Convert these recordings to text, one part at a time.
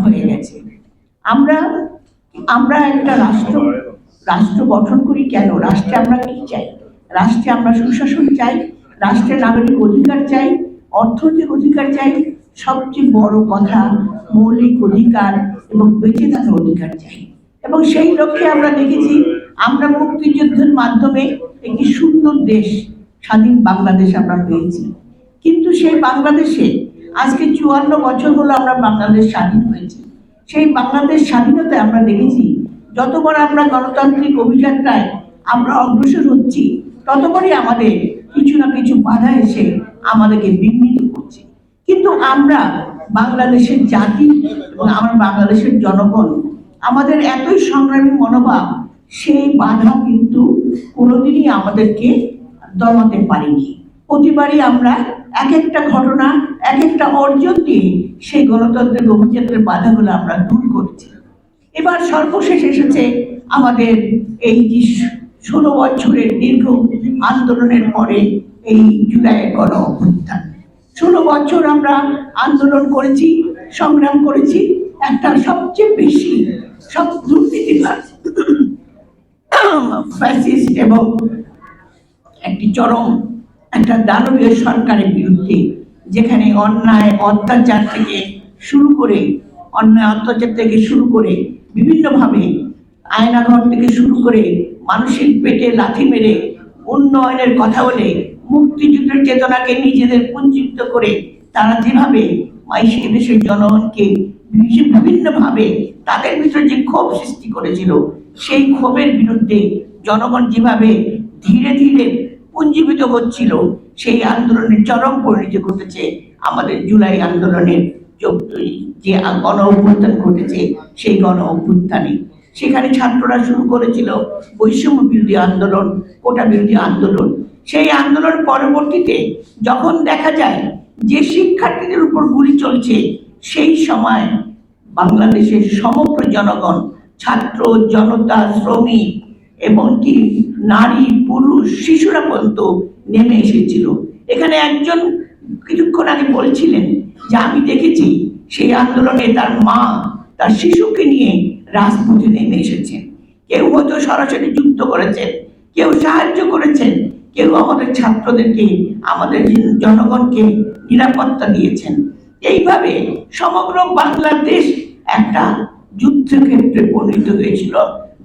হয়ে গেছে। আমরা আমরা একটা রাষ্ট্র রাষ্ট্র গঠন করি কেন? রাষ্ট্রে আমরা কি চাই? রাষ্ট্রে আমরা সুশাসন চাই, রাষ্ট্রে নাগরিক অধিকার চাই, অর্থনৈতিক অধিকার চাই, সবচেয়ে বড় কথা মৌলিক অধিকার এবং বেঁচে থাকার অধিকার চাই। এবং সেই লক্ষ্যে আমরা দেখেছি, আমরা মুক্তিযুদ্ধের মাধ্যমে একটি সুন্দর দেশ, স্বাধীন বাংলাদেশ আমরা পেয়েছি। কিন্তু সেই বাংলাদেশে আজকে চুয়ান্ন বছর হলো আমরা বাংলাদেশ স্বাধীন হয়েছে। সেই বাংলাদেশ স্বাধীনতায় আমরা দেখেছি যতবার আমরা গণতান্ত্রিক অভিযাত্রায় আমরা অগ্রসর হচ্ছি ততবারই আমাদের কিছু না কিছু বাধা এসে আমাদেরকে বিঘ্নিত করছে। কিন্তু আমরা বাংলাদেশের জাতি এবং আমার বাংলাদেশের জনগণ, আমাদের এতই সংগ্রামী মনোভাব, সেই বাধা কিন্তু কোনোদিনই আমাদেরকে দমাতে পারিনি। প্রতিবারই আমরা এক একটা ঘটনা একটা অর্জন দিয়ে সেই গণতন্ত্রের অভিযাত্রের বাধাগুলো আমরা দূর করেছি। এবার সর্বশেষ এসেছে আমাদের এই যে ষোলো বছরের দীর্ঘ আন্দোলনের পরে এই জুলাইয়ের গণ অভ্যুত্থান। ষোলো বছর আমরা আন্দোলন করেছি, সংগ্রাম করেছি, একটা সবচেয়ে বেশি সব দুর্নীতিবাদ ফ্যাসিস্ট এবং একটি চরম, একটা দানবীয় সরকারের বিরুদ্ধে যেখানে অন্যায়, অত্যাচার থেকে শুরু করে, অন্যায়, অত্যাচার থেকে শুরু করে বিভিন্নভাবে আয়নাঘর থেকে শুরু করে মানুষের পেটে লাথি মেরে, উন্নয়নের কথা বলে মুক্তিযুদ্ধের চেতনাকে নিজেদের পুঞ্জীভূত করে তারা যেভাবে মাইশে দেশের জনগণকে বিভিন্নভাবে তাদের ভিতরে যে ক্ষোভ সৃষ্টি করেছিল, সেই ক্ষোভের বিরুদ্ধে জনগণ যেভাবে ধীরে ধীরে পুঞ্জীভূত হচ্ছিল, সেই আন্দোলনের চরম পরিণতি ঘটেছে আমাদের জুলাই আন্দোলনের যে গণ অভ্যুত্থান ঘটেছে, সেই গণ অভ্যুত্থানে। সেখানে ছাত্ররা শুরু করেছিল বৈষম্য বিরোধী আন্দোলন, কোটা বিরোধী আন্দোলন। সেই আন্দোলন পরবর্তীতে যখন দেখা যায় যে শিক্ষার্থীদের উপর গুলি চলছে, সেই সময় বাংলাদেশের সমগ্র জনগণ, ছাত্র, জনতা, শ্রমিক এমনকি নারী, পুরুষ, শিশুরা পর্যন্ত নেমে এসেছিল। এখানে একজন কিছুক্ষণ আগে বলছিলেন যে, আমি দেখেছি সেই আন্দোলনে তার মা তার শিশুকে নিয়ে রাজপথে নেমে এসেছেন। কেউ হয়তো সরাসরি যুদ্ধ করেছেন, কেউ সাহায্য করেছেন, কেউ আমাদের ছাত্রদেরকে, আমাদের জনগণকে নিরাপত্তা দিয়েছেন। এইভাবে সমগ্র বাংলাদেশ একটা যুদ্ধক্ষেত্রে পরিণত হয়েছিল,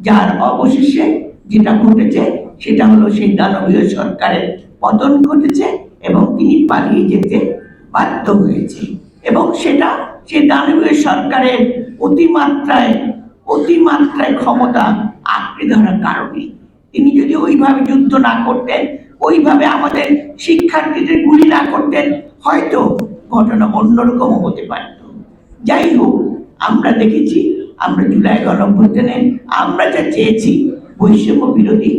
যার অবশেষে যেটা ঘটেছে সেটা হলো সেই দানবীয় সরকারের পতন ঘটেছে এবং তিনি পালিয়ে যেতে বাধ্য হয়েছে। এবং সেটা সেই দানবীয় সরকারের অতিমাত্রায় অতিমাত্রায় ক্ষমতা আঁকড়ে ধরার কারণে। তিনি যদি ওইভাবে যুদ্ধ না করতেন, ওইভাবে আমাদের শিক্ষার্থীদের গুলি না করতেন, হয়তো ঘটনা অন্যরকমও হতে পারত। যাই হোক, আমরা দেখেছি, আমরা জুলাই গণঅভ্যুত্থানে আমরা যা চেয়েছি, বৈষম্য বিরোধী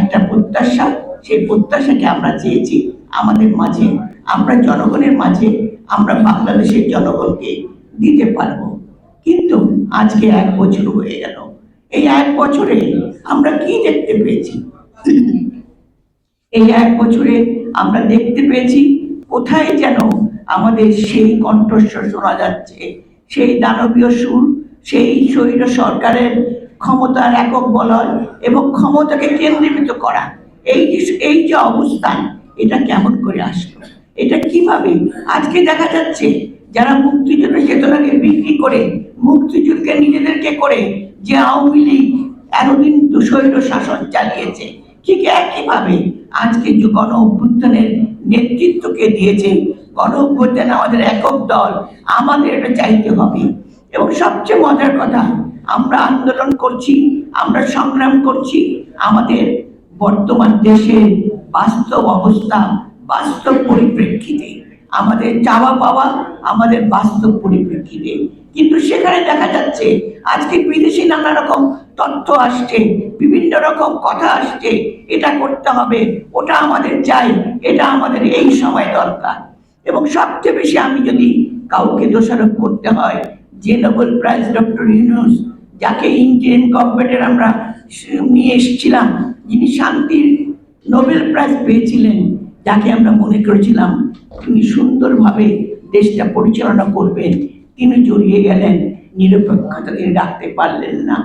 একটা প্রত্যাশা। সেই প্রত্যাশাকে আমরা চেয়েছি আমাদের মাঝে। আমরা জনগণের মাঝে আমরা বাংলাদেশের জনগণকে দিতে পারব। কিন্তু আজকে এক বছর হয়ে গেল। এই এক বছরে আমরা কি দেখতে পেয়েছি? এই এক বছরে আমরা দেখতে পেয়েছি কোথায় যেন আমাদের সেই কণ্ঠস্বর শোনা যাচ্ছে, সেই দানবীয় সুর, সেই স্বৈর সরকারের ক্ষমতার একক বলয় এবং ক্ষমতাকে কেন্দ্রীভূত করা। এই এই যে অবস্থান, এটা কেমন করে আসলো? এটা কীভাবে? আজকে দেখা যাচ্ছে যারা মুক্তিযুদ্ধের চেতনাকে বিক্রি করে, মুক্তিযুদ্ধকে নিজেদেরকে করে, যে আওয়ামী লীগ এতদিন স্বৈর শাসন চালিয়েছে, ঠিক একইভাবে আজকে যে গণ অভ্যুত্থানের নেতৃত্বকে দিয়েছে, গণ অভ্যুত্থান আমাদের একক দল, আমাদের এটা চাইতে হবে। এবং সবচেয়ে মজার কথা, আমরা আন্দোলন করছি, আমরা সংগ্রাম করছি, আমাদের বর্তমান দেশের বাস্তব অবস্থা, বাস্তব পরিপ্রেক্ষিতে, আমাদের চাওয়া পাওয়া, আমাদের বাস্তব পরিপ্রেক্ষিতে। কিন্তু সেখানে দেখা যাচ্ছে, আজকে বিদেশি নানা রকম তথ্য আসছে, বিভিন্ন রকম কথা আসছে, এটা করতে হবে, ওটা আমাদের চাই, এটা আমাদের এই সময় দরকার। এবং সবচেয়ে বেশি আমি যদি কাউকে দোষারোপ করতে হয় যে নোবেল প্রাইজ ডক্টর ইউনুস, যাকে ইন্ডিয়ান কম্পেটের আমরা নিয়ে এসেছিলাম, যিনি শান্তির নোবেল প্রাইজ পেয়েছিলেন, যাকে আমরা মনে করেছিলাম তিনি সুন্দরভাবে দেশটা পরিচালনা করবেন। তিনি জড়িয়ে গেলেন, নিরপেক্ষতা তিনি রাখতে পারলেন না।